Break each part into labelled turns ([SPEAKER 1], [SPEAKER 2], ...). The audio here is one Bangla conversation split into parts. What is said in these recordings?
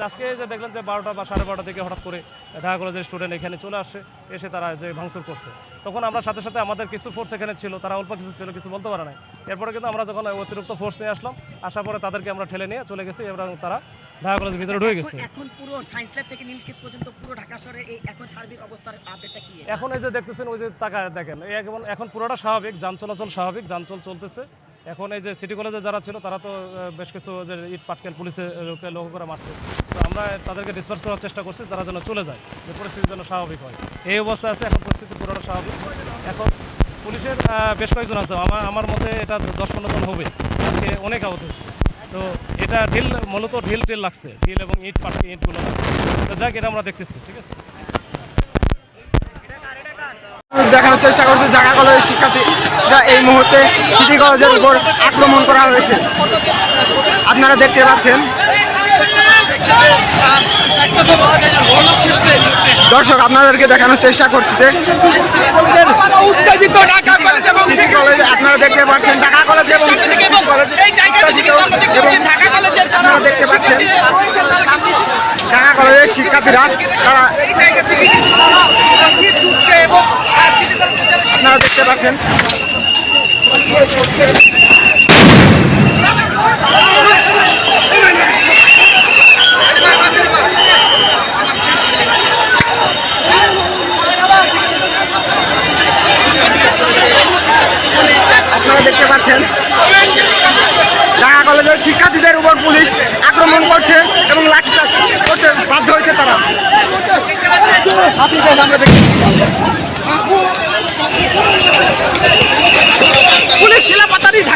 [SPEAKER 1] আজকে যে দেখলেন যে বারোটা বা সাড়ে বারোটা থেকে হঠাৎ করে ঢাকা কলেজের স্টুডেন্ট এখানে চলে আসছে এসে তারা যে ভাঙচুর করছে। তখন আমরা সাথে সাথে আমাদের কিছু ফোর্স এখানে ছিল তারা অল্প কিছু ছিল কিছু বলতে পারে নাই। এরপরে কিন্তু আমরা যখন অতিরিক্ত ফোর্স নিয়ে আসলাম আসার পরে তাদেরকে আমরা ঠেলে নিয়ে চলে গেছি এবং তারা ঢাকা কলেজের ভিতরে ঢুকে গেছে।
[SPEAKER 2] এখন- পুরো সায়েন্স ল্যাব থেকে নীলক্ষেত পর্যন্ত পুরো ঢাকা শহরে এই এখন সার্বিক অবস্থার আপডেটটা কি?
[SPEAKER 1] এখন এই যে দেখতেছেন ওই যে টাকা দেখেন এখন পুরোটা স্বাভাবিক যান চলাচল স্বাভাবিক যান চল চলতেছে। এখন এই যে সিটি কলেজে যারা ছিল, তারা তো বেশ কিছু যে ইট পাটকেল পুলিশে লোকে লক্ষ্য করে মারছে। তো আমরা তাদেরকে ডিসপার্স করার চেষ্টা করছি, তারা যেন চলে যায়। যে পরিস্থিতি যেন স্বাভাবিক হয়। এই অবস্থা আছে, এখন পরিস্থিতি পুরোটা স্বাভাবিক। এখন পুলিশের বেশ কয়েকজন আছে। আমার আমার মতে এটা দশ পনেরো জন হবে আজকে অনেক আহত হচ্ছে তো এটা ঢিল, মূলত ঢিল টিল লাগছে। ঢিল এবং ইট পাটকে ইটগুলো লাগছে। তো যাক, এটা আমরা দেখতেছি, ঠিক আছে?
[SPEAKER 3] দেখানোর চেষ্টা করছে। ঢাকা কলেজের শিক্ষার্থীরা এই মুহূর্তে সিটি কলেজের উপর আক্রমণ করা হয়েছে। আপনারা দেখতে পাচ্ছেন। দর্শক আপনাদেরকে দেখানোর চেষ্টা করছি যে আপনারা দেখতে পাচ্ছেন ঢাকা কলেজ এবং আপনারা দেখতে পাচ্ছেন ঢাকা কলেজের শিক্ষার্থীরা তারা
[SPEAKER 4] এই জায়গা থেকে কিন্তু তারা লাঠি ছুটছে এবং আর সিটি কলেজের যারা
[SPEAKER 3] পাচ্ছেন আপনারা দেখতে পাচ্ছেন ঢাকা কলেজের শিক্ষার্থীদের উপর পুলিশ আক্রমণ করছে এবং লাঠিচার্জ করতে বাধ্য হয়েছে তারা আমরা দেখি
[SPEAKER 4] পুলিশ শিলাপাতারি ঢাকা কলেজের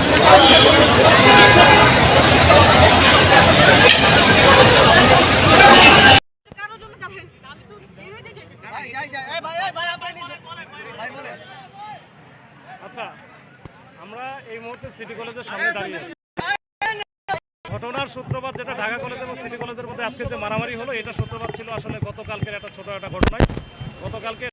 [SPEAKER 1] আচ্ছা আমরা এই মুহূর্তে সিটি কলেজের সামনে দাঁড়িয়ে আছি। ঘটনার সূত্রপাত যেটা ঢাকা কলেজ এবং সিটি কলেজের মধ্যে আজকে যে মারামারি হলো, এটা সূত্রপাত ছিল আসলে গতকালকের একটা ছোট একটা ঘটনায়। গতকালকে